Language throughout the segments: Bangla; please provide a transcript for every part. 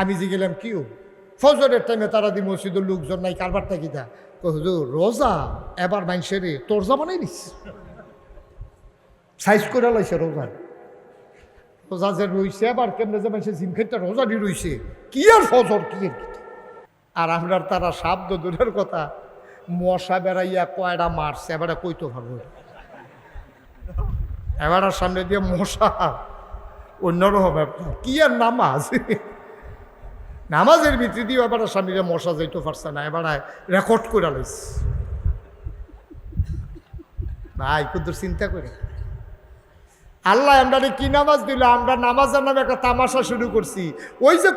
আমি যে গেলাম কিও ফজরের টাইমে তারা দি মসজিদের লোকজন নাই কারবারটা কিতা কই, হুজুর, রোজা? এবার মানুষের তোরজা বানাই দিস সাইজ করে লাইছে রোজা। রোজা যে রইছে এবার কেমনে যে মানুষের জিম খেতে রোজা দি রইছে। কি আর ফজর, কি আর আর তারা শব্দ দূরের কথা, মশা বেড়াইয়া কয়টা মারছে, এবারে কইতো পারব এবার সামনে দিয়ে মশা, অন্যরকম কি আর নামাজ? নামাজের ভিতরে দিয়ে এবার দিয়ে মশা যাইতে পারছে না, এবার রেকর্ড করে লাইছে। ভাই, কুদ্দুর চিন্তা করে আল্লাহ আমরা কি নামাজ দিল? আমরা নামাজের নামে একটা তামাশা শুরু করছি। ওই যে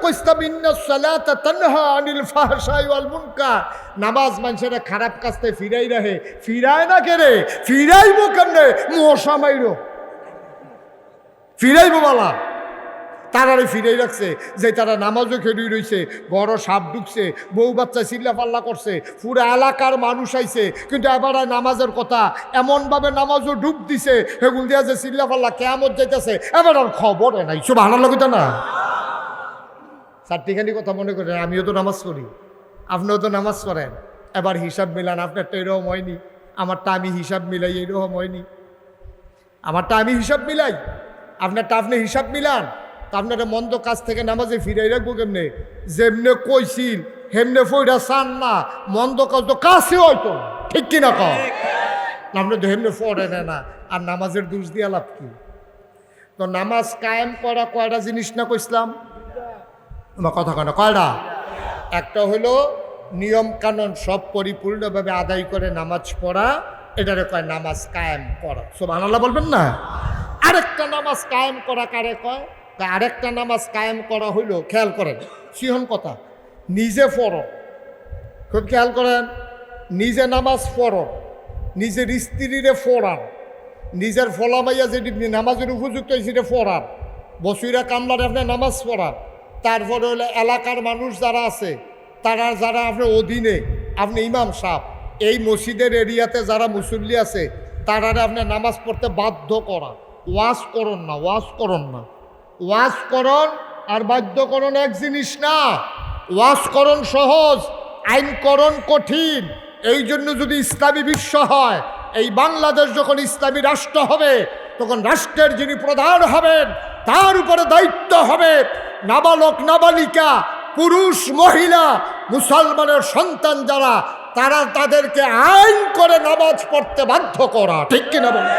নামাজ মানুষেরা খারাপ কাজতে ফিরাই রাহে। ফিরায় না কেরে ফিরাইবো কেমনে? মশা মাইরো। ফিরাইবো বালা তারারে ফিরেই রাখছে, যে তারা নামাজও খেলি রইছে, বড় সাপ ঢুকছে, বউ বাচ্চা চিল্লা পাল্লা করছে, পুরো এলাকার মানুষ আইছে, কিন্তু এবার নামাজের কথা, এমনভাবে নামাজও ডুব দিছে হেগুল দিয়া যে চিল্লা পাল্লা কেমন যাইতেছে, এবার আর খবর নাই সব ভালো লাগে না চারটিখানি কথা মনে করেন, আমিও তো নামাজ পড়ি, আপনিও তো নামাজ পড়েন, এবার হিসাব মিলান, আপনারটা এরকম হয়নি, আমারটা আমি হিসাব মিলাই, এরকম হয়নি, আমারটা আমি হিসাব মিলাই, আপনারটা আপনি হিসাব মিলান আপনারা মন্দ কাজ থেকে নামাজে ফিরাই রাখব কেমনে? যেমনে কইছিল, হেমনে ফইরা চান না, মন্দ কাজ তো কাছে হয়তো। ঠিক কিনা কম আপনি তো হেমনে পড়ে না। আর নামাজের দোষ দিয়া লাভ কি? তো নামাজ কায়েম করা কয়টা জিনিস না কইসলাম আমার কথা কেন কয়টা? একটা হলো নিয়ম কানুন সব পরিপূর্ণভাবে আদায় করে নামাজ পড়া, এটারে কয় নামাজ কায়েম করা। সব আনাল্লাহ বলবেন না? আরেকটা নামাজ কায়েম করা কারে কয়? তা আরেকটা নামাজ কায়েম করা হইল, খেয়াল করেন, সিহন কথা, নিজে পড়ো খুব খেয়াল করেন, নিজে নামাজ পড়ো নিজের স্ত্রীরে ফোড়ান নিজের ফলামাইয়া যেটি নামাজের উপযুক্ত সেটা ফোড়ান বসুইরা কামলার আপনি নামাজ পড়ান তারপরে হলো এলাকার মানুষ যারা আছে, তারা যারা আপনার অধীনে, আপনি ইমাম সাহ এই মসজিদের এরিয়াতে যারা মুসল্লি আছে তারা আপনি নামাজ পড়তে বাধ্য করা। ওয়াজ করুন না, ওয়াজ করুন না। ওয়াজ করণ আর বাধ্যকরণ এক জিনিস না। ওয়াজ করণ সহজ আইনকরণ কঠিন। এই জন্য যদি ইসলামী বিশ্ব হয়, এই বাংলাদেশ যখন ইসলামী রাষ্ট্র হবে, তখন রাষ্ট্রের যিনি প্রধান হবেন, তার উপরে দায়িত্ব হবে নাবালক, নাবালিকা, পুরুষ, মহিলা, মুসলমানের সন্তান যারা, তারা তাদেরকে আইন করে নামাজ পড়তে বাধ্য করা। ঠিক কিনা বলেন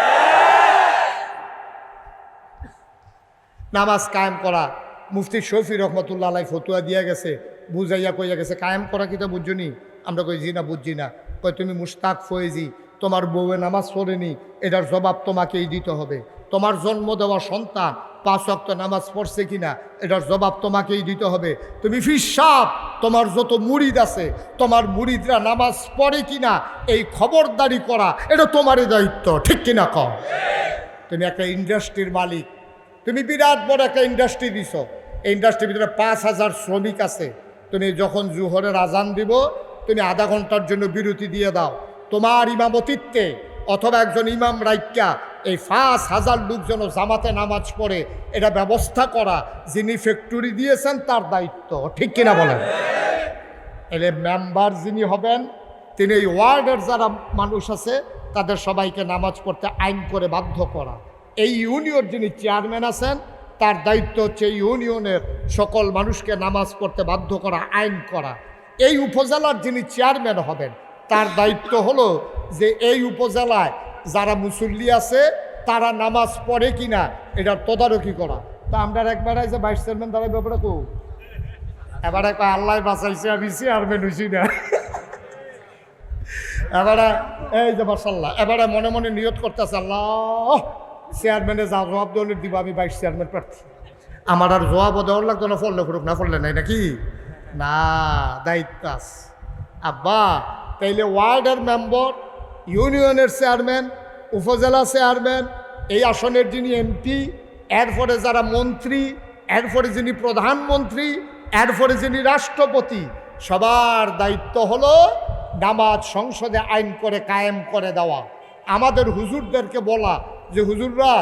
নামাজ কায়েম করা। মুফতি শফি রহমতুল্লাহ আলাই ফতুয়া দিয়া গেছে, বুঝাইয়া কইয়া গেছে, কায়েম করা কি তা বুঝছি আমরা কই, জি না বুঝছি না। কই, তুমি মুস্তাক ফয়েজি, তোমার বউয়ে নামাজ পড়েনি এটার জবাব তোমাকেই দিতে হবে। তোমার জন্ম দেওয়া সন্তান পাঁচ অক্ত নামাজ পড়ছে কিনা, এটার জবাব তোমাকেই দিতে হবে। তুমি ফিসাব তোমার যত মুরিদ আছে, তোমার মুরিদরা নামাজ পড়ে কিনা, এই খবরদারি করা, এটা তোমারই দায়িত্ব। ঠিক কিনা কম তুমি একটা ইন্ডাস্ট্রির মালিক তুমি বিরাট বড় একটা ইন্ডাস্ট্রি দিছ। এই ইন্ডাস্ট্রির ভিতরে পাঁচ হাজার শ্রমিক আছে। তুমি যখন জুহরের আজান দিব, তুমি আধা ঘণ্টার জন্য বিরতি দিয়ে দাও। তোমার ইমামতিত্বে অথবা একজন ইমাম রাইকা এই পাঁচ হাজার লোক যেন জামাতে নামাজ পড়ে, এটা ব্যবস্থা করা যিনি ফ্যাক্টরি দিয়েছেন, তার দায়িত্ব। ঠিক কিনা বলেন? এলে মেম্বার যিনি হবেন, তিনি এই ওয়ার্ডের যারা মানুষ আছে, তাদের সবাইকে নামাজ পড়তে আইন করে বাধ্য করা। এই ইউনিয়ন যিনি চেয়ারম্যান আছেন, তার দায়িত্ব হচ্ছে ইউনিয়নের সকল মানুষকে নামাজ পড়তে বাধ্য করা, আইন করা। এই উপজেলার যিনি চেয়ারম্যান হবেন, তার দায়িত্ব হলো যে এই উপজেলায় যারা মুসল্লি আছে, তারা নামাজ পড়ে কিনা, এটার তদারকি করা। তা আমরা একবার যে ভাইস চেয়ারম্যান তারা ব্যাপারে কো এবারে আল্লাহ বাঁচাইছে, আমি চেয়ারম্যান হইছি না। এবারে, এই যে মাসাল্লাহ এবারে মনে মনে নিয়ত করতেছে, আল্লাহ। চেয়ারম্যানে যা জবাব দেওয়ার দিব, আমি ভাইস চেয়ারম্যান প্রার্থী। আমার আর জবাব দেওয়ার লাগতো না ফললে ফুরুক, না ফললে নাই নাকি? না, দায়িত্ব আছে। আব্বা, তাইলে ওয়ার্ডের মেম্বার ইউনিয়নের চেয়ারম্যান উপজেলা চেয়ারম্যান এই আসনের যিনি এমপি এরপরে যারা মন্ত্রী, এরপরে যিনি প্রধানমন্ত্রী, এরপরে যিনি রাষ্ট্রপতি, সবার দায়িত্ব হলো নামাজ সংসদে আইন করে, কায়েম করে দেওয়া। আমাদের হুজুরদেরকে বলা যে হুজুররা,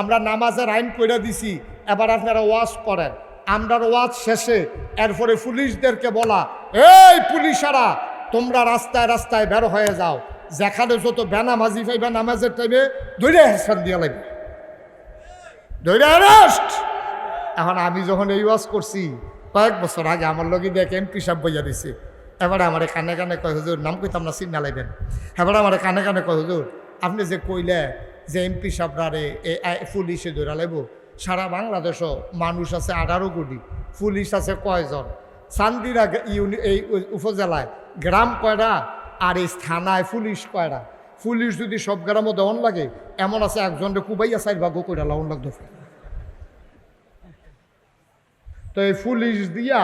আমরা নামাজের আইন করে দিছি, এবার আপনারা ওয়াজ করেন। আমরার ওয়াজ শেষে এরপরে পুলিশদেরকে বলা, এই পুলিশারা, তোমরা রাস্তায় রাস্তায় বের হয়ে যাও। যেখানে যত বেনামাজি পাইবে নামাজের টাইমে দৈরে হেসান দিয়ে লাগবে অ্যারেস্ট এখন আমি যখন এই ওয়াজ করছি, কয়েক বছর আগে আমার লগে দেখে এমপি সাহেব বইয়া দিছে। এবারে আমার কানে কানে কয়, হুজুর, নাম কইতাম না চিন্তা লাইবেন? এবারে আমার কানে কানে কয়, হুজুর, আপনি যে কইলে যে এমপি সাহেবরারে পুলিশে ধরা লাইব সারা বাংলাদেশও মানুষ আছে আঠারো কোটি, পুলিশ আছে কয়জন? চান্দিরা ইউনি, এই উপজেলায় গ্রাম কয়টা আর এই থানায় পুলিশ কয়টা? পুলিশ যদি সব গ্রামও দেওয়ান লাগে, এমন আছে একজনকে কুবাইয়া সাইড ভাগ্য কইরা লাউন লাগতো তো এই পুলিশ দিয়া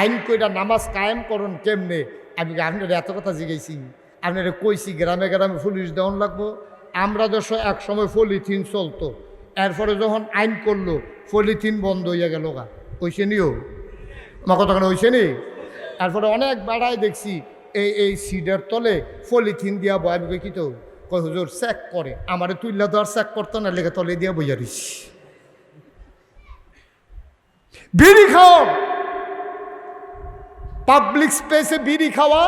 আইন কইরা নামাজ কায়েম করুন কেমনে? আমি আপনার এত কথা জিগাইছি। আপনারা কইছি গ্রামে গ্রামে পুলিশ দেওয়ান লাগবো আমরা দেশ এক সময় পলিথিন চলতো। এরপরে যখন আইন করল, পলিথিন বন্ধ হইয়া গেল গা। হইছে নিও আমার কথা কেন এরপরে অনেক বেড়ায় দেখছি, এই এই সিডের তলে পলিথিন দিয়া বয় আমি কি তো? কই হুজুর, চেক করে। আমারে তুইলা তো আর চেক করতো না, লেগে তলে দিয়া বইয়া দিস বিড়ি খাও! পাবলিক স্পেসে বিড়ি খাওয়া,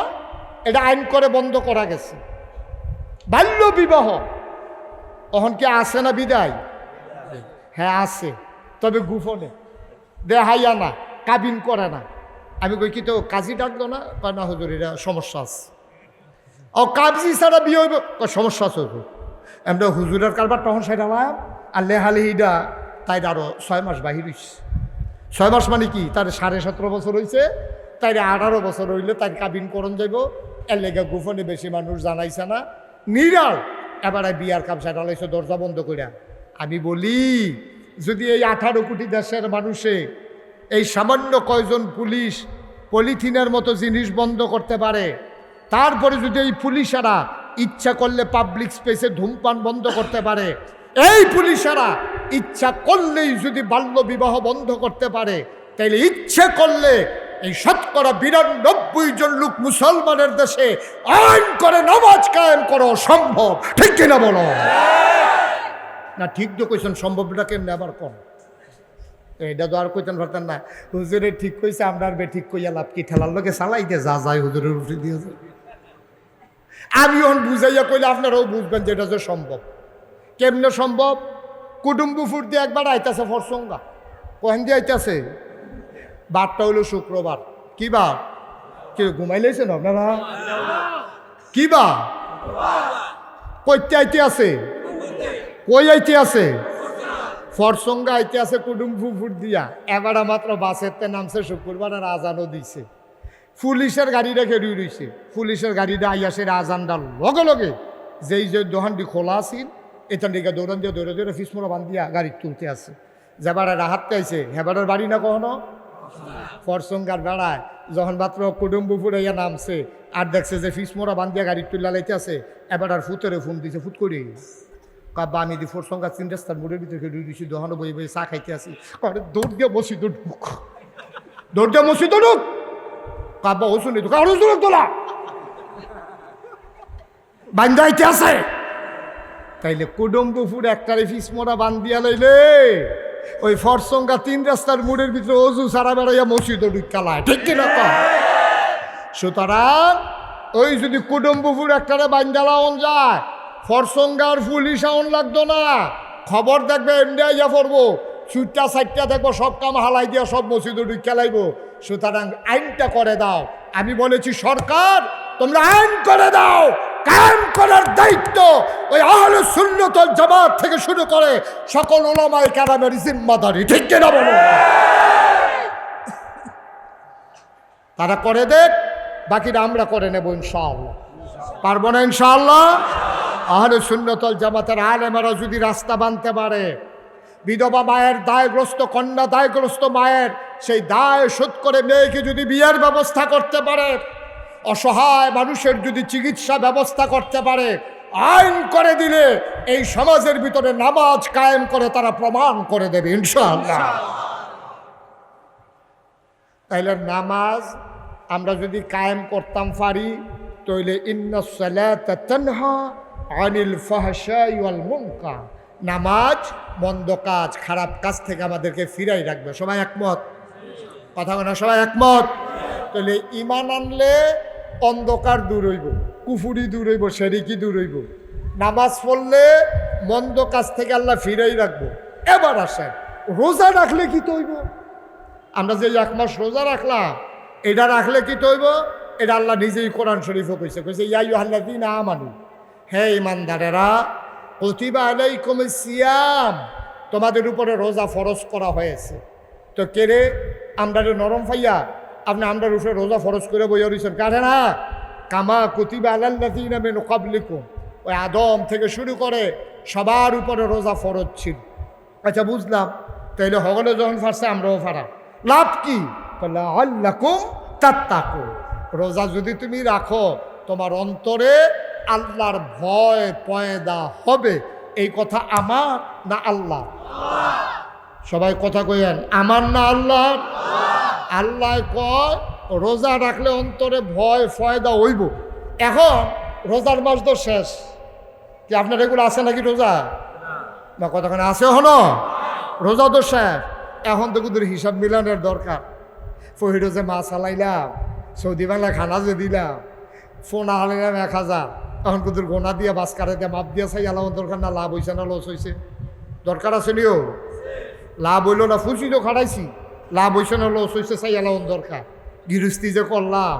এটা আইন করে বন্ধ করা গেছে। বাল্য বিবাহ। কি আসে না বিদায়? হ্যাঁ আছে। তবে গুফনে দেহাইয়া না, কাবিন করে না। আমি কই কি তো কাজী ডাকলো না? বা না হুজুর, এটা সমস্যা আছে। ও, কাবজি ছাড়া বিয়ে হইব? সমস্যা আছে এমনি হুজুরের কারবার তখন সেটা আর লেহালিহিটা তাই আরও ছয় মাস বাহির হইছে। ছয় মাস মানে কি? তার সাড়ে সতেরো বছর হয়েছে তাই আঠারো বছর হইলে তার কাবিন করণ যাইব। এর লেগে গোপনে বেশি মানুষ জানাইছে না। নিরাল। এবারে বিয়ার কাম সাইডালাইছে দরজা বন্ধ করিয়া আমি বলি, যদি এই আঠারো কোটি দেশের মানুষে এই সামান্য কয়জন পুলিশ পলিথিনের মতো জিনিস বন্ধ করতে পারে, তারপরে যদি এই পুলিশেরা ইচ্ছা করলে পাবলিক স্পেসে ধূমপান বন্ধ করতে পারে, এই পুলিশেরা ইচ্ছা করলেই যদি বাল্য বিবাহ বন্ধ করতে পারে, তাইলে ইচ্ছে করলে এই শতকরা বিরানব্বই জন লোক মুসলমানের দেশে আইন করে, নামাজ কায়েম করো সম্ভব ঠিক কিনা বলো? না, ঠিক তো কইছেন, সম্ভবটা কেমনে আবার কম এটা তো আর কইতেন পারতেন না। হুজুরে ঠিক কইছে, আমরা আর ঠিক কইয়া লাভ কি? ঠেলার লোকে চালাইতে যা যায় হুজুরের উঠে দিয়েছে আমি এখন বুঝাইয়া কইলে আপনারাও বুঝবেন যে এটা যে সম্ভব। কেমনে সম্ভব? কুটুম্ব ফুর্তি একবার আইতাছে ফরসঙ্গা। কহেন দিয়ে আইতাছে? বারটা হইল শুক্রবার। কি বার? কি, ঘুমাই লাইছেন আপনারা? কি বা কইতে আইতে আছে? কই আইতে আছে? ফরসঙ্গা আইতে আছে কুটুম ফুফুর দিয়া। এবারে মাত্র বাসেরতে নামছে, শুক্রবার আর আজানও দিছে। পুলিশের গাড়ি রেখে রুই রইছে পুলিশের গাড়িটা আইয়াছে আজানটা লগে লগে যেই যে দোকানটি খোলা আছিল এখান থেকে দৌড়ান দিয়ে দৌড়ে দৌড়ে ফিসমোড়া বান্ধিয়া গাড়ি তুলতে আছে। যেবারে রাহাত পাইছে হেবারের বাড়ি না কখনো? ফরসঙ্গার বেড়ায়, যখন মাত্র কুটুম্ব ফুরাইয়া নামছে, আর দেখছে যে ফিসমোড়া বান্ধিয়া গাড়ি তুললা লাইতে আছে এবার আর ফুতরে ফোন দিছে ফুট করে কাবা আমি দি ফরসঙ্গা তিন রাস্তার মোড়ের ভিতরে রুই দিছি দোকানে বই বই চা খাইতে আসি। করে দৌড় দিয়ে বসি দৌড় দৌড় দিয়ে বসি দৌড়ুক। কাবা ও শুনি তো কারও দৌড় তোলা। বান্ধাইতে আছে। তাইলে কুডম্বুপুর একটারে ফিসমোড়া বান্ধিয়া লইলে। ওই ফরসঙ্গা তিন রাস্তার মুড়ের ভিতরে অজু সারা বেড়াইয়া মসজিদ কালায় ঠিক কিনা তো? সুতরাং ওই যদি কুডম্বুপুর একটারে বান্ধালাওন যায়, ফরসঙ্গার পুলিশ আউন লাগতো না। খবর দেখবে এমনি পড়ব সুটটা সাইটটা দেখব, সব কাম হালাই দিয়া সব মসজিদ খেলাইবো সুতরাং আইনটা করে দাও। আমি বলেছি, সরকার, তোমরা আইন করে দাও। কায়েম করার দায়িত্ব ওই আহলে সুন্নত জামাত থেকে শুরু করে সকল ওলামাই কারামের জিম্মাদারি। ঠিক কিনা বলো? তারা করে দেখ বাকিটা আমরা করে নেব ইনশাআল্লাহ। পারব না ইনশাআল্লাহ? আহলে সুন্নতল জামাতের আলেমেরা যদি রাস্তা বানতে পারে, বিধবা মায়ের দায়গ্রস্ত, কন্যা দায়গ্রস্ত মায়ের, সেই দায় শোধ করে মেয়েকে যদি বিয়ের ব্যবস্থা করতে পারে অসহায় মানুষের যদি চিকিৎসা ব্যবস্থা করতে পারে, আইন করে দিলে এই সমাজের ভিতরে নামাজ কায়েম করে তারা প্রমাণ করে দেবে, ইনশাআল্লাহ। তাইলে নামাজ আমরা যদি কায়েম করতাম পারি, তাইলে আনিল ফাহশাই ওয়াল মুনকার। নামাজ মন্দ কাজ, খারাপ কাজ থেকে আমাদেরকে ফিরাই রাখবে। সবাই একমত? কথা বলে সবাই একমত? তাহলে ইমান আনলে অন্ধকার দূর হইব, কুফুরি দূর হইব, সেরিকি দূর হইব। নামাজ পড়লে মন্দ কাজ থেকে আল্লাহ ফিরেই রাখব। এবার আসেন, রোজা রাখলে কি তৈব? আমরা যে এক মাস রোজা রাখলাম, এটা রাখলে কি তৈব? এটা আল্লাহ নিজেই কোরআন শরীফও কইছে কইছে ইয়াই আল্লাহ দিন আমানু, হে ইমানদারেরা প্রতিভা আলাইকুম সিয়াম, তোমাদের উপরে রোজা ফরজ করা হয়েছে। তো কেরে আমরা নরম ফাইয়া আপনি আমরা উপরে রোজা ফরজ করে বইয়া রয়েছেন কারে না কামা কুতিবা আলাল্লাদিন আমি নকাবলিকুম ওই আদম থেকে শুরু করে সবার উপরে রোজা ফরজ ছিল। আচ্ছা বুঝলাম। তাইলে হগলে যখন ফারছে আমরাও ফারা লাভ কি? আল্লাকুম তাত্তাকু রোজা যদি তুমি রাখো, তোমার অন্তরে আল্লাহর ভয় পয়দা হবে। এই কথা আমার না আল্লাহ সবাই কথা কইয়েন, আমার না আল্লাহ আল্লাহ কয়, রোজা রাখলে অন্তরে ভয়, ফয়দা হইব। এখন রোজার মাস তো শেষ। কি আপনার এগুলো আছে নাকি রোজা? না কতক্ষণ আছে হলো রোজা তো শেষ। এখন তো কিন্তু হিসাব মিলানোর দরকার। ফহিরোজে মাছ হালাইলাম, সৌদি বাংলা খানা যে দিলাম, ফোন হালাইলাম এক হাজার। এখন কিন্তু গোনা দিয়ে, বাস কারে দিয়ে, মাপ দিয়ে চাই আলাম দরকার না, লাভ হয়েছে না লস হয়েছে দরকার আছে নিও? লাভ হইল না ফুসিল খাড়াইছি লাভ হয়েছে না লস হয়েছে চাই আলাম দরকার। গিরস্তি যে করলাম,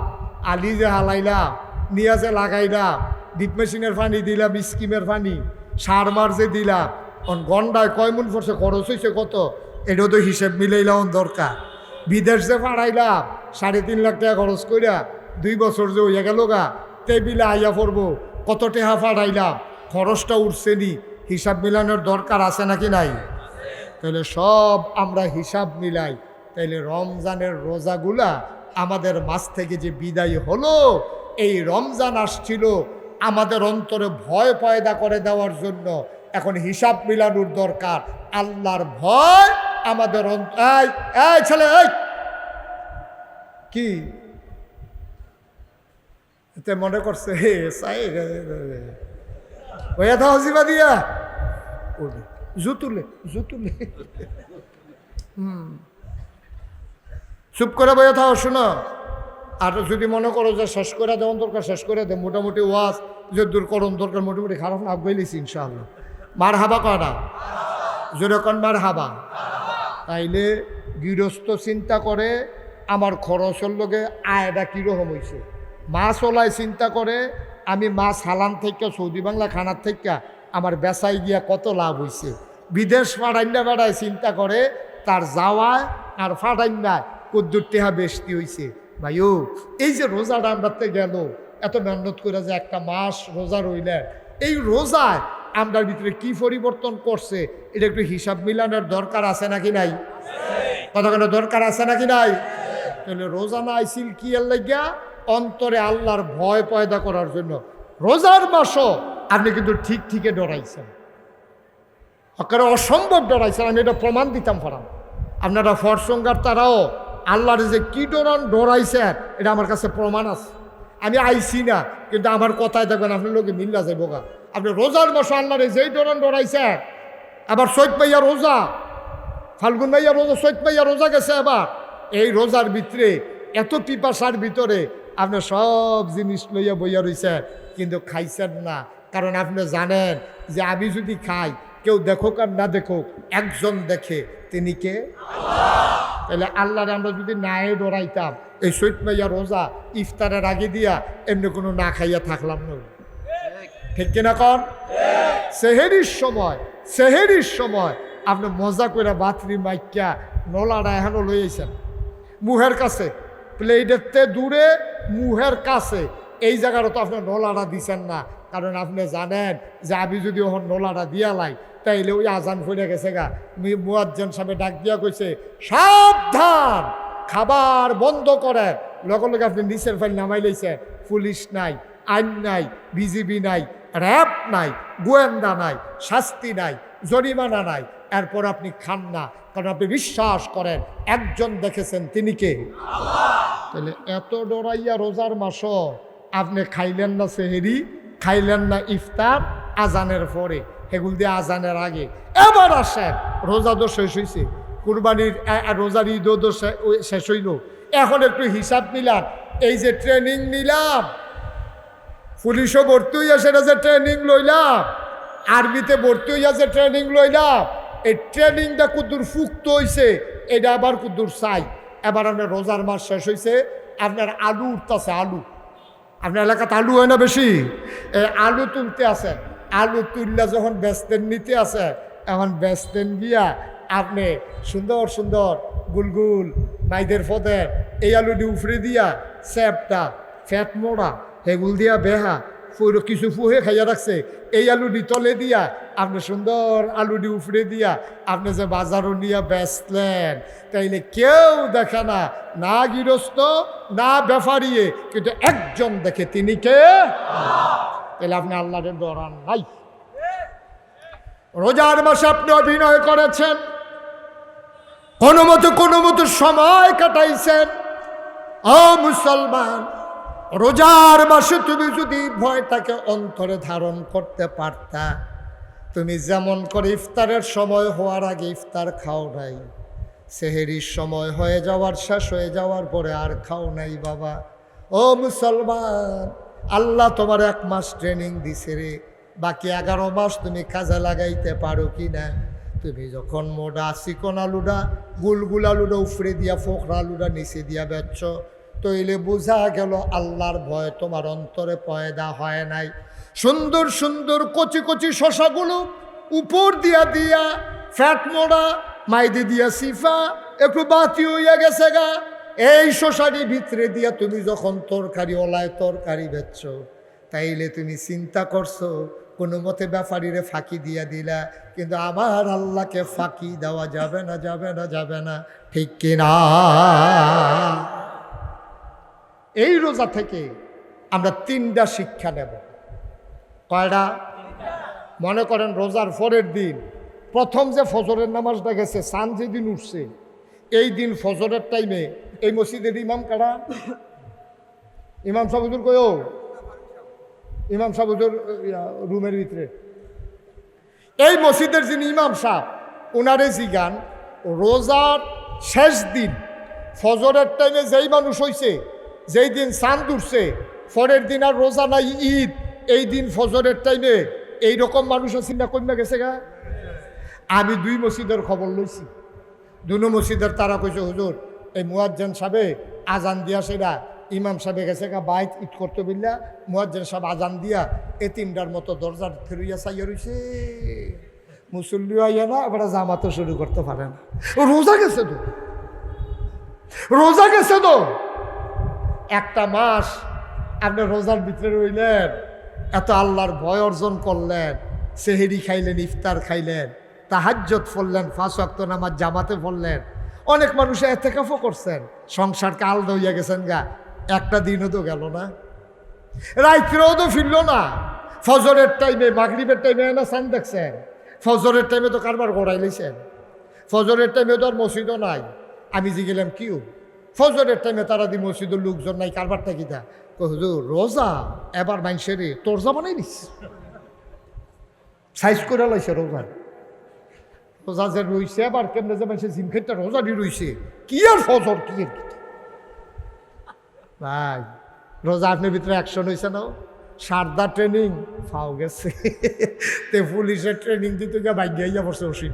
আলি যে হালাইলাম, নিয়া যে লাগাইলাম ডিপ মেশিনের পানি দিলাম স্কিমের পানি, সার মার যে দিলাম, অন গন্ডায় কয় মন পড়ছে, খরচ হয়েছে কত? এটাও তো হিসেব মিলাইলাম দরকার। বিদেশ যে পাড়াইলাম সাড়ে তিন লাখ টাকা খরচ কইরা, দুই বছর যে হইয়া গেল গা, টেবিলে আইয়া পড়ব, কত টেহা পাড়াইলাম খরচটা উঠছে নি, হিসাব মিলানোর দরকার আছে নাকি নাই? তাহলে সব আমরা হিসাব মিলাই তাইলে রমজানের রোজাগুলা আমাদের মাছ থেকে যে বিদায় হলো, এই রমজান আসছিল আমাদের অন্তরে ভয় পয়দা করে দেওয়ার জন্য। এখন হিসাব মিলানোর দরকার। আল্লাহর ভয় আমাদের ছেলে কি? এতে মনে করছে, হে, সাই দিয়া। জুতুলে জুতুলে। হুম। চুপ করে বয়ে থাও, শোনো। আর যদি মনে করো যে শেষ করে দেওয়ার দরকার, শেষ করে দে। মোটামুটি ওয়াজ যে দূর করুন দরকার, মোটামুটি খারাপ না আগাইলিছি ইনশাআল্লাহ। মার হাবা কয়টা যেরকম মার হাবা তাইলে গৃহস্থ চিন্তা করে আমার খরচের লগে আয়টা কীরকম হয়েছে মাছ ওলায় চিন্তা করে আমি মাছ হালান থেকে, সৌদি বাংলা খানার থেকে আমার বেচাই গিয়া কত লাভ হয়েছে বিদেশ ফাটাইন্ডা বেড়ায় চিন্তা করে তার যাওয়ায় আর ফাটাইন্ডায় কদ্দুর টেহা বেশি হয়েছে ভাইও, এই যে রোজাটা আমরাতে গেল, এত মেহনত করে যে একটা মাস রোজা রইলেন এই রোজায় আমরার ভিতরে কি পরিবর্তন করছে, এটা একটু হিসাব মিলানোর দরকার আছে নাকি নাই? কতক্ষণ দরকার আছে নাকি নাই? তাহলে রোজা না আইসিল কি লাগিয়া অন্তরে আল্লাহর ভয় পয়দা করার জন্য। রোজার মাসও আপনি কিন্তু ঠিক ঠিকই ডরাইছেন। অকারে অসম্ভব ডরাইছেন, আমি এটা প্রমাণ দিতাম ফরাম আপনারা ফরসঙ্গার তারাও আল্লাহর যে কি ডরান ডরাইছেন এটা আমার কাছে প্রমাণ আছে। আমি আইছি না, কিন্তু আমার কথায় দেখবেন আপনার লোকে মিল্লা যাইব গা আপনি রোজার মাসে আল্লাহর যেই ডরান ডরাইছেন আবার সৈত পাইয়া রোজা, ফাল্গুন ভাইয়া রোজা সৈত ভাইয়া রোজা গেছে আবার। এই রোজার ভিতরে, এত পিপাসার ভিতরে আপনি সব জিনিস লইয়া বইয়া রইছেন কিন্তু খাইছেন না। কারণ আপনি জানেন যে আমি যদি খাই, কেউ দেখুক আর না দেখুক, একজন দেখে তিনি কে? তাহলে আল্লাহরে আমরা যদি নায়ে ডরাইতাম, এই সৈত মাইয়া রোজা ইফতারের আগে দিয়া এমনি কোনো না খাইয়া থাকলাম না। ঠিক কিনা কন? সেহেরির সময় সেহেরির সময় আপনি মজা করে বাথরি মাইকা নলাটা এখনও লইয়েছেন মুহের কাছে, প্লেটের তে দূরে, মুহের কাছে, এই জায়গাটা তো আপনি নলাটা দিছেন না। কারণ আপনি জানেন যে আমি যদি ওখান নলাটা দিয়া লাই তাইলে ওই আজান ফুলে গেছে গা। মুয়াজ্জন সাহেব ডাক দিয়া কইছে সাবধান খাবার বন্ধ করে লগে লগে আপনি নিচের ফাইল নামাই লইছে পুলিশ নাই আইন নাই বিজিবি নাই র্যাব নাই গোয়েন্দা নাই শাস্তি নাই জরিমানা নাই এরপর আপনি খান না কারণ আপনি বিশ্বাস করেন একজন দেখেছেন তিনি কে? তাহলে এত ডরাইয়া রোজার মাসও আপনি খাইলেন না সেহেরি খাইলেন না ইফতার আজানের পরে। হেগুল দিয়ে আজানের আগে। এবার আসেন, রোজা তো শেষ হয়েছে কুরবানির রোজার ঈদও তো শেষ হইল। এখন একটু হিসাব নিলাম, এই যে ট্রেনিং নিলাম, পুলিশও ভর্তি হইয়া সেটা যে ট্রেনিং লইলাম, আর্মিতে ভর্তি হইয়া যে ট্রেনিং লইলাম, এই ট্রেনিংটা কুদ্দুর ফুক্ত হইছে, এটা আবার কুদ্দুর চাই। এবার আপনার রোজার মাস শেষ হইছে, আপনার আলু উঠতেছে, আলু। আপনার এলাকাতে আলু হয় না বেশি? এই আলু তুলতে আছে আলু তুললে যখন বেচতেন, নিতে আছে, এখন বেচতেন গিয়া আপনি সুন্দর সুন্দর গুলগুল, মাইদের ফদের এই আলুটি উফরে দিয়া স্যাপটা ফ্যাট মোড়া, হেগুল দিয়া বেহা, পুরো কিছু ফুহে খাইয়া রাখছে। এই আলুটি তলে দিয়া আপনি সুন্দর আলুটি উফরে দিয়া আপনি যে বাজারও নিয়ে বেচলেন, তাইলে কেউ দেখে না না গৃহস্থ, না ব্যাপারিয়ে কিন্তু একজন দেখে তিনি কে? তাহলে আপনি আল্লাহরের ডরান নাই। রোজার মাসে আপনি অভিনয় করেছেন, কোনো মতো কোনো মতো সময় কাটাইছেন। ও মুসলমান, রোজার মাসে তুমি যদি ভয়টাকে অন্তরে ধারণ করতে পারতা, তুমি যেমন করে ইফতারের সময় হওয়ার আগে ইফতার খাও নাই, সেহেরির সময় হয়ে যাওয়ার, শেষ হয়ে যাওয়ার পরে আর খাও নাই বাবা। ও মুসলমান আল্লাহ তোমার এক মাস ট্রেনিং দিছে রে। বাকি এগারো মাস তুমি কাজে লাগাইতে পারো কি না? তুমি যখন মোডা চিকন আলুডা গুলগুল আলুডা উফরে দিয়া, ফোকরা আলুডা নিচে দিয়া বেচছ তৈলে বোঝা গেল আল্লাহর ভয় তোমার অন্তরে পয়দা হয় নাই। সুন্দর সুন্দর কচি কচি শশাগুলো উপর দিয়া দিয়া, ফ্যাট মোড়া, মাইদি দিয়া সিফা, একটু বাতি হইয়া গেছে গা। এই শশারি ভিতরে দিয়া তুমি যখন তরকারি ওলায় তরকারি বেচছ, তাইলে তুমি চিন্তা করছ, কোনো মতে ব্যাপারীরে ফাঁকি দিয়া দিলা, কিন্তু আমার আল্লাহকে ফাঁকি দেওয়া যাবে না যাবে না যাবে না, ঠিক কিনা এই রোজা থেকে আমরা তিনটা শিক্ষা নেব। কয়টা? মনে করেন রোজার পরের দিন, প্রথম যে ফজরের নামাজটা গেছে সান যেদিন উঠছে, এই দিন ফজরের টাইমে এই মসজিদের ইমাম কারা? ইমাম সাহুদুর কয়ও ইমাম সাহুদুর রুমের ভিতরে। এই মসজিদের যিনি ইমাম সাহ ওনারে জিগান রোজার শেষ দিন, ফজরের টাইমে যেই মানুষ হইছে, যেই দিন চাঁদ উঠছে, পরের দিন আর রোজা নাই, ঈদ, এই দিন ফজরের টাইমে এই রকম মানুষ আছে না কন্যা গেছে গা? আমি দুই মসজিদের খবর লইছি। দুনো মসজিদের তারা কইছে, হুজুর এই মুয়াজ্জান সাহেবে আজান দিয়া সেটা ইমাম সাহেবে গেছে গা, বাইত ইট করতে বললা, মুয়াজ্জান সাহেব আজান দিয়া এ তিনটার মতো দরজার ফেরুইয়া চাইয়া রইছে। মুসল্লি আইয়া না, এবার জামাতো শুরু করতে পারে না। রোজা গেছে তো। রোজা গেছে তো। একটা মাস আপনি রোজার ভিতরে রইলেন, এত আল্লাহর ভয় অর্জন করলেন, সেহেরি খাইলেন, ইফতার খাইলেন তাহাজ্জত পড়লেন ফাঁস অক্ত নামাজ জামাতে পড়লেন অনেক মানুষ কাফও করছেন। সংসার কাল দইয়া গেছেন গা। একটা দিনও তো গেল না। রাত্রেও তো ফিরল না। ফজরের টাইমে মাগরিবের টাইমে না সান দেখছেন। ফজরের টাইমে তো কারবার গড়াই লইছেন। ফজরের টাইমে তো আর মসজিদও নাই। আমি যে গেলাম কিউ? ফজরের টাইমে তারা দি মসজিদের লোকজন নাই কারবারটা কিতা হুজুর, রোজা? এবার মাইনসের তোর জামানাই নিস। সাইজ করে লাইছে রোজা রোজা যে রইছে, আবার কেমনে যে মানুষের জিম খেতে রোজা দি রইছে, কি আর ফজর, কি আর ভাই, রোজা আপনার ভিতরে অ্যাকশন হয়েছে না? সারদা ট্রেনিং ফাও গেছে। তে পুলিশের ট্রেনিং দিতে গিয়ে বাইক গিয়ে পড়ছে ওষুধ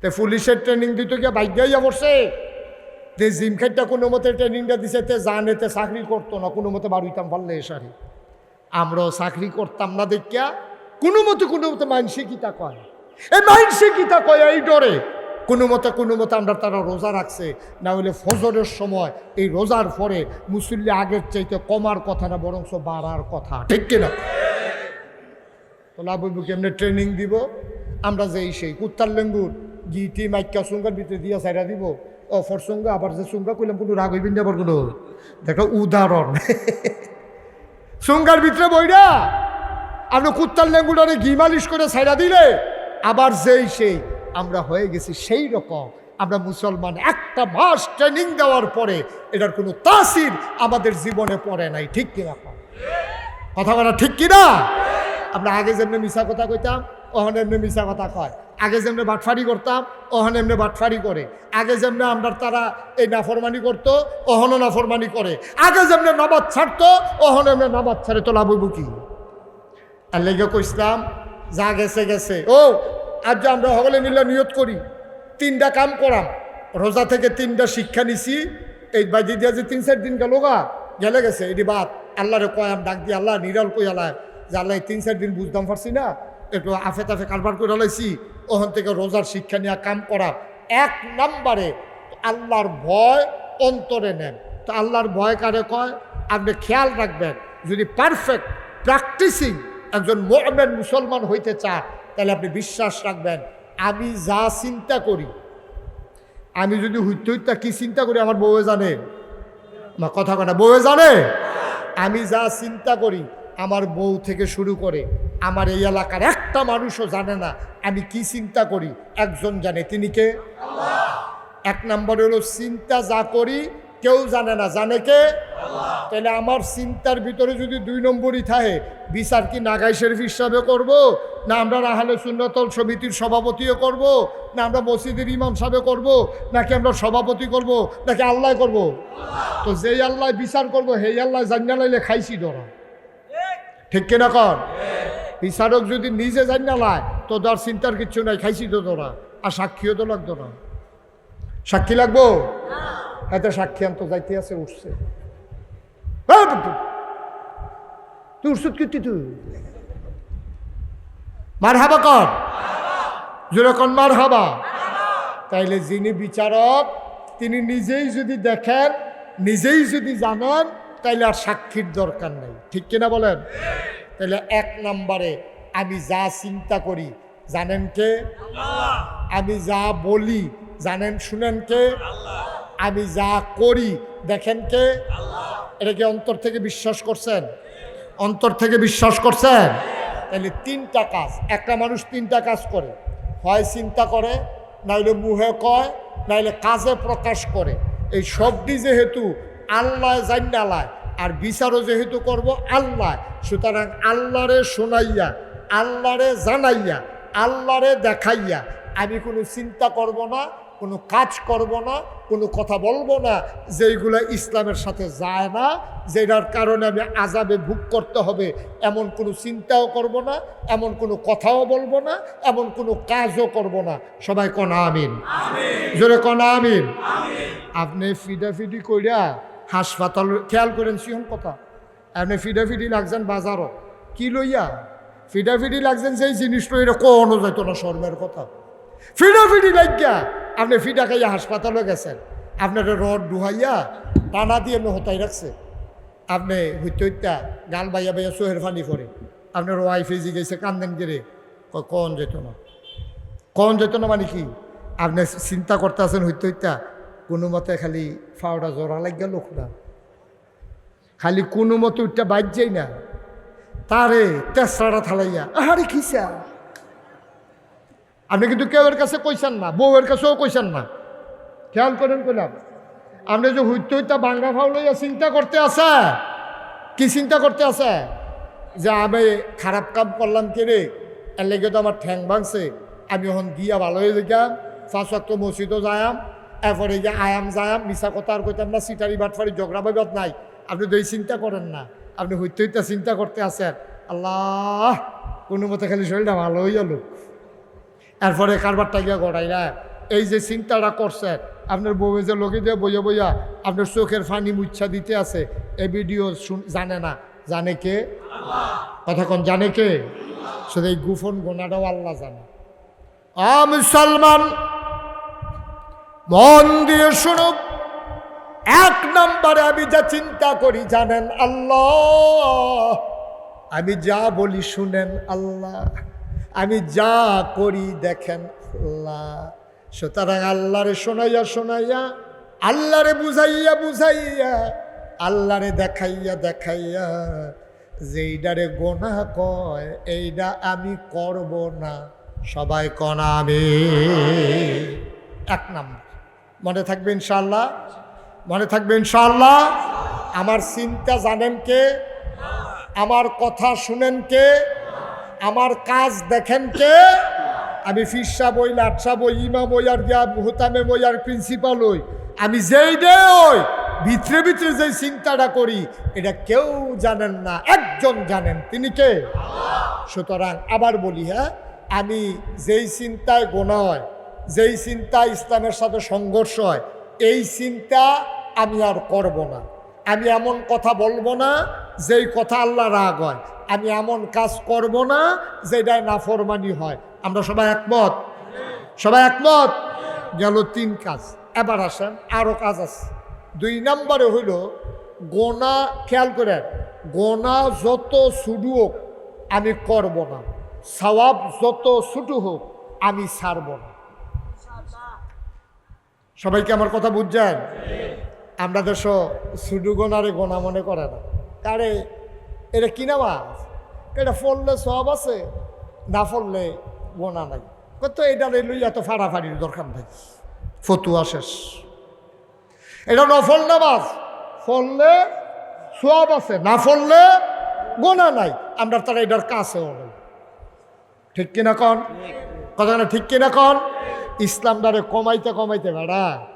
তে পুলিশের ট্রেনিং দিতে গিয়ে বাইক গিয়ে পড়ছে। তে জিম খাইটা কোনো মতে ট্রেনিংটা দিছে, তে জানে, তে চাকরি করতো না, কোনো মতে বাড়িতাম পারলে এসারি আমরাও চাকরি করতাম না দেখিয়া, কোনো মতে কোনো মতে মানসিক কিতা এই মানসিক কিতা কয় এই ডরে? কোনো মতে কোনো মতে আমরা তারা রোজা রাখছে, না হলে ফজরের সময় এই রোজার পরে মুসল্লি আগের চাইতে কমার কথা না বরং বাড়ার কথা। ঠিক কিনা? তো লাভবু কেমনে ট্রেনিং দিব? আমরা যে এই সেই কুত্তার লেঙ্গুর গিটি মাইকা সুঙ্গার ভিতরে দিয়া সাইরা দিব, অফর সঙ্গে, আবার যে সুঙ্গা কইলাম, কোনো রাগ হইবেন আবার কোনো? দেখো, উদাহরণ। সুঙ্গার ভিতরে বইরা আপনি কুত্তার লেঙ্গুটারে ঘি মালিশ করে সাইরা দিলে আবার যেই সেই আমরা হয়ে গেছি সেই রকম। আমরা মুসলমান, একটা মাস ট্রেনিং দেওয়ার পরে এটার কোনো তাসির আমাদের জীবনে পড়ে নাই, ঠিক কিনা কথা বলা ঠিক কিনা আমরা আগে যেমনি মিশা কথা কইতাম ওখানে এমনি মিশা কথা কয়। আগে যেমনি বাটফারি করতাম ওখানে এমনি বাটফারি করে। আগে যেমনি আমরা তারা এই নাফরমানি করতো ওহনও নাফরমানি করে। আগে যেমনি নামাজ ছাড়তো ওহন এমনি নামাজ ছাড়ে তো লাভ কি? আর লেগে কইসলাম যা গেছে গেছে। ও, আজ যে আমরা সকলে মিলে নিয়ত করি, তিনটা কাম করাম। রোজা থেকে তিনটা শিক্ষা নিছি। এই বাজি দিয়া যে তিন, চার দিন গেল গা, গেলে গেছে, এটি বাদ। আল্লাহরে কয়াম ডাক দিয়ে আল্লাহ নিরাল কই আল্লাহ। যে আল্লাহ তিন, চার দিন বুঝতাম পারছি না, একটু আফে তাফে কারবার করে লাইছি, ওখান থেকে রোজার শিক্ষা নিয়ে কাম করা। এক নম্বরে আল্লাহর ভয় অন্তরে নেন। তো আল্লাহর ভয় কারে কয়? আপনি খেয়াল রাখবেন, যদি পারফেক্ট প্র্যাকটিসিং একজন মোহামেন মুসলমান হইতে চান, তাহলে আপনি বিশ্বাস রাখবেন, আমি যা চিন্তা করি, আমি যদি হইতে হইতা কি চিন্তা করি, আমার বউয়ে জানে। আমার কথা কথা বউয়ে জানে? আমি যা চিন্তা করি, আমার বউ থেকে শুরু করে, আমার এই এলাকার একটা মানুষও জানে না, আমি কি চিন্তা করি, একজন জানে, তিনি কে? এক নম্বর হলো, চিন্তা যা করি, কেউ জানে না, জানে কে? তাহলে আমার চিন্তার ভিতরে যদি দুই নম্বরই থাকে বিচার কি নাগাই শরীফ হিসাবে করব? না আমরা রাহালে সুন্নতল সমিতির সভাপতিও করব? না আমরা মসজিদের ইমাম সাহেবে করব? নাকি আমরা সভাপতি করব? নাকি আল্লাহ করব? তো যেই আল্লাহ বিচার করব সেই আল্লাহ জানিয়া লাইলে খাইছি ধরা। ঠিক কিনা কর বিচারক যদি নিজে জানিয়া লায় তো ধর চিন্তার কিচ্ছু নাই খাইছি তো তোরা আর সাক্ষীও তো লাগতো না। সাক্ষী লাগবো? এতে সাক্ষী আনতো যাইতে আছে উঠছে। তুই উঠছত কি তুই? মার হাবা কর। যেরকম মার হাবা তাইলে যিনি বিচারক, তিনি নিজেই যদি দেখেন, নিজেই যদি জানেন, তাইলে আর সাক্ষীর দরকার নাই। ঠিক কিনা বলেন? তাহলে এক নম্বরে আমি যা চিন্তা করি, জানেন কে? আমি যা বলি, জানেন, শুনেন কে? আমি যা করি, দেখেন কে? এটা কি অন্তর থেকে বিশ্বাস করছেন? অন্তর থেকে বিশ্বাস করছেন? তাহলে তিনটা কাজ। একটা মানুষ তিনটা কাজ করে। হয় চিন্তা করে, নাইলে মুহে কয়, নাইলে কাজে প্রকাশ করে। এই সবটি যেহেতু আল্লাহ জান্নালায় আর বিচারও যেহেতু করব আল্লাহ। সুতরাং আল্লাহরে শোনাইয়া, আল্লাহরে জানাইয়া, আল্লাহরে দেখাইয়া আমি কোনো চিন্তা করব না কোনো কাজ করব না কোনো কথা বলব না যেইগুলো ইসলামের সাথে যায় না যেটার কারণে আমি আজাবে ভোগ করতে হবে এমন কোনো চিন্তাও করব না এমন কোনো কথাও বলব না এমন কোনো কাজও করব না। সবাই কনা আমিন। জোরে কনা আমিন। আপনি ফিডাফিডি কইরা হাসপাতাল খেয়াল করেন সিহন কথা। আপনি ফিডাফিডি লাগছেন বাজারও কি লইয়া? ফিডাফিডি লাগছেন সেই জিনিসটা এটা কোনো যেত না শর্মের কথা। ফিডাফিডি লাগিয়া। আপনি ফিডা খাইয়া হাসপাতালে গেছেন। আপনার রড ডুহাইয়া টানা দিয়ে হতাই রাখছে। আপনি হইতে হইতা গাল বাইয়া বাইয়া সোহের ফানি করে আপনার ওয়াইফে জি গেছে কান্দেন গেরে কন যেত না কন যেত না মানে কি? আপনি চিন্তা করতে আছেন হইতে হইতা, কোনো মতে খালি ফাওটা জোড়া লাগিয়া লোকরা খালি কোনো মতে উঠটা বাইর যাই না। তারে তেসরাটা থালাইয়া আহারে খিসা। আপনি কিন্তু কেউ এর কাছে কইছেন না, বউয়ের কাছেও কইছেন না। খেয়াল করেন কইলাম। আপনি যে হইতে হইতে বাংলা ফাউ লইয়া চিন্তা করতে আছে? কি চিন্তা করতে আছে? যে আমি খারাপ কাম করলাম কে রে? এর লেগে তো আমার ঠ্যাং ভাঙছে। আমি এখন গিয়া ভালো হয়ে যাম পাঁচ ওয়াক্ত মসজিদও যায়াম এরপরে গিয়ে আয়াম যায়াম মিশা কথা আর কইতাম না, সিটারি বাটফারি ঝগড়া বাবদ নাই। আপনি তো এই চিন্তা করেন না। আপনি হইতে হইতে চিন্তা করতে আছেন। আল্লাহ, কোনো মতে খালি শরীরটা ভালো হইয়া লোক। এরপরে কারবারটা গিয়া গড়াই না এই যে চিন্তাটা করছে আপনার বউ যে লগে দিয়ে বইয়া বইয়া আপনার চোখের ফানি মুচ্ছা দিতে আছে এই ভিডিও জানে না। জানে কে? কথাক্ষণ জানে কে? শুধু এই গুফন গোনাটাও আল্লাহ জানে। আ মুসলমান মন দিয়ে শুনুক। এক নম্বরে আমি যা চিন্তা করি জানেন আল্লাহ? আমি যা বলি শুনেন আল্লাহ। আমি যা করি দেখেন আল্লাহ। সুতরাং আল্লাহরে শোনাইয়া শোনাইয়া, আল্লাহরে বুঝাইয়া বুঝাইয়া, আল্লাহরে দেখাইয়া দেখাইয়া, যেইডারে গোনা কয় এইটা আমি করব না। সবাই কনা আমি এক নম্বর। মনে থাকবে ইনশাল্লাহ মনে থাকবে ইনশাল্লাহ আমার চিন্তা জানেন কে? আমার কথা শুনেন কে? আমার কাজ দেখেন কে? আমি ফিরসা বই, লাটসা বই ইমা বই, আর গিয়া হুতামে বই, আর প্রিন্সিপাল হই আমি যেই ডে ওই, ভিতরে ভিতরে যে চিন্তাটা করি, এটা কেউ জানেন না, একজন জানেন। তিনি কে? সুতরাং আবার বলি হ্যাঁ আমি যেই চিন্তায় গোনা যেই চিন্তা ইসলামের সাথে সংঘর্ষ হয়, এই চিন্তা আমি আর করব না। আমি এমন কথা বলব না, যেই কথা আল্লাহ রাগ হয়। আমি এমন কাজ করব না যেটায় নাফরমানি হয়। আমরা সবাই একমত? সবাই একমত? গেল তিন কাজ। এবার আসেন আরও কাজ আছে। দুই নম্বরে হইল গোনা, খেয়াল করেন, গোনা যত শুরু হোক আমি করব না। সওয়াব যত ছুটু হোক আমি ছাড়ব না। সবাইকে আমার কথা বুঝছেন? আমরা দেশ শুধু গোনারে গোনা মনে করে না। কারে? এটা কি নামাজ? এটা ফললে সব আছে? না ফললে গোনা নাই। কত এটা লই এত ফাড়াফাড়ির দরকার নাই। ফতুয়া শেষ। এটা নফল নামাজ? ফললে সব আছে। না ফললে গোনা নাই। আমরা তারা এটার কাছেও ঠিক কিনা কন? কথা না ঠিক কিনা? কন ইসলামটারে কমাইতে কমাইতে বেড়া।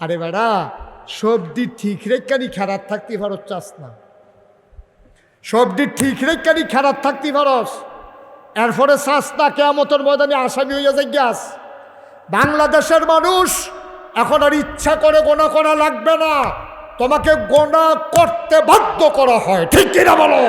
আরে বেড়া সবদি ঠিক রেখানি খারাপ থাকতে পারস চাস না। সবদি ঠিক রেখারি খারাপ থাকতে পারস। এরপরে সাস্তা না কেমতর ময়দানে আসামি হইয়া যাই গ্যাস বাংলাদেশের মানুষ এখন আর ইচ্ছা করে গোনা করা লাগবে না। তোমাকে গোনা করতে বাধ্য করা হয়, ঠিক কিনা বলো?